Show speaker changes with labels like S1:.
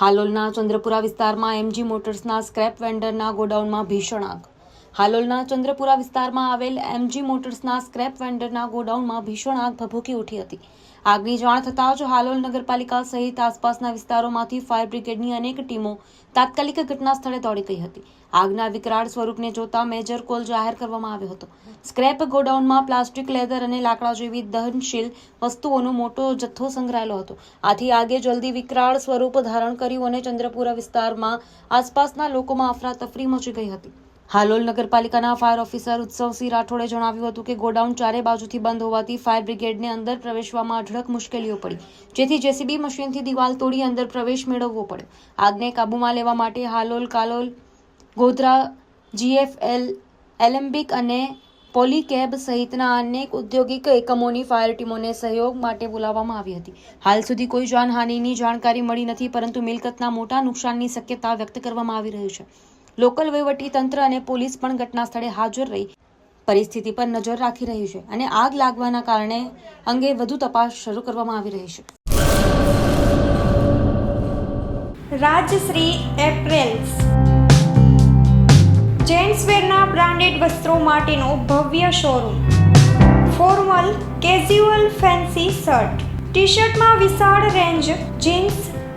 S1: હાલોલના ચંદ્રપુરા વિસ્તારમાં MG મોટર્સના scrap વેન્ડરના ગોડાઉનમાં ભીષણ આગ. હાલોલના ચંદ્રપુરા વિસ્તારમાં આવેલ એમજી મોટર્સના સ્ક્રેપ વેન્ડરના ગોડાઉનમાં ભીષણ આગ ભભૂકી ઉઠી હતી. આગની જાણ થતાં જ હાલોલ નગરપાલિકા સહિત આસપાસના વિસ્તારોમાંથી ફાયર બ્રિગેડની અનેક ટીમો તાત્કાલિક ઘટના સ્થળે દોડી ગઈ હતી. આગના વિકરાળ સ્વરૂપને જોતા મેજર કોલ જાહેર કરવામાં આવ્યો હતો. સ્ક્રેપ ગોડાઉનમાં પ્લાસ્ટિક, લેધર અને લાકડા જેવી દહનશીલ વસ્તુઓનો મોટો જથ્થો સંગ્રહાયેલો હતો. આથી આગે જલ્દી વિકરાળ સ્વરૂપ ધારણ કર્યું અને ચંદ્રપુરા વિસ્તારમાં આસપાસના લોકોમાં અફરાતફરી મચી ગઈ હતી. હાલોલ નગરપાલિકાના ફાયર ઓફિસર ઉત્સવસિંહ રાઠોડે જણાવ્યું હતું કે ગોડાઉન ચારે બાજુથી બંધ હોવાથી ફાયર બ્રિગેડને અંદર પ્રવેશવામાં અઢળક મુશ્કેલીઓ પડી. જેથી જેસીબી મશીનથી દિવાલ તોડી અંદર પ્રવેશ મેળવવો પડ્યો. આગને કાબૂમાં લેવા માટે હાલોલ, કાલોલ, ગોધરા જીએફએલ એલેમ્બિક અને પોલીકેબ સહિતના અનેક ઔદ્યોગિક એકમોની ફાયર ટીમોને સહયોગ માટે બોલાવવામાં આવી હતી. હાલ સુધી કોઈ જાનહાનિની જાણકારી મળી નથી, પરંતુ મિલકતના મોટા નુકસાનની શક્યતા વ્યક્ત કરવામાં આવી રહી છે. લોકલ તંત્ર અને પોલીસ પણ ઘટના સ્થળે હાજર રહી. પરિસ્થિતિ પર નજર રાખી રહી છે અને આગ લાગવાના કારણે અંગે વધુ તપાસ શરૂ કરવામાં આવી રહી છે.
S2: રાજશ્રી એપ્રેલ્સ. જેન્ટ્સવેરના બ્રાન્ડેડ વસ્ત્રો માટેનો ભવ્ય showroom. Formal casual fancy shirt. T શર્ટમાં વિશાળ રેન્જ જીન્સ